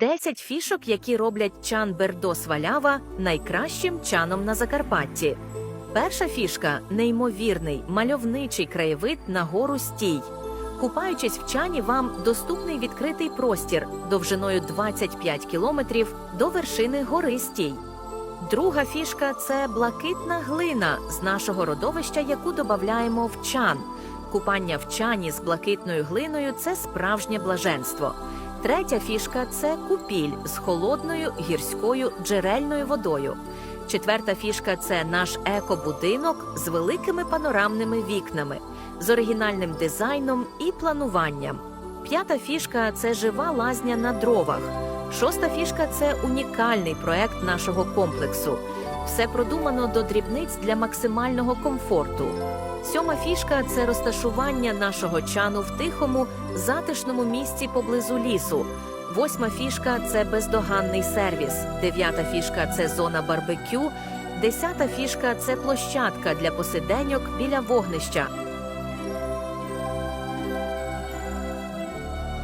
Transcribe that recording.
10 фішок, які роблять чан Бердос Валява найкращим чаном на Закарпатті. Перша фішка неймовірний мальовничий краєвид на гору Стій. Купаючись в чані, вам доступний відкритий простір довжиною 25 кілометрів до вершини гори Стій. Друга фішка це блакитна глина з нашого родовища, яку додаємо в чан. Купання в чані з блакитною глиною це справжнє блаженство. Третя фішка це купіль з холодною гірською джерельною водою. Четверта фішка це наш екобудинок з великими панорамними вікнами, з оригінальним дизайном і плануванням. П'ята фішка це жива лазня на дровах. Шоста фішка це унікальний проект нашого комплексу. Все продумано до дрібниць для максимального комфорту. Сьома фішка це розташування нашого чану в тихому, затишному місці поблизу лісу. Восьма фішка це бездоганний сервіс. Дев'ята фішка це зона барбекю. Десята фішка це площадка для посиденьок біля вогнища.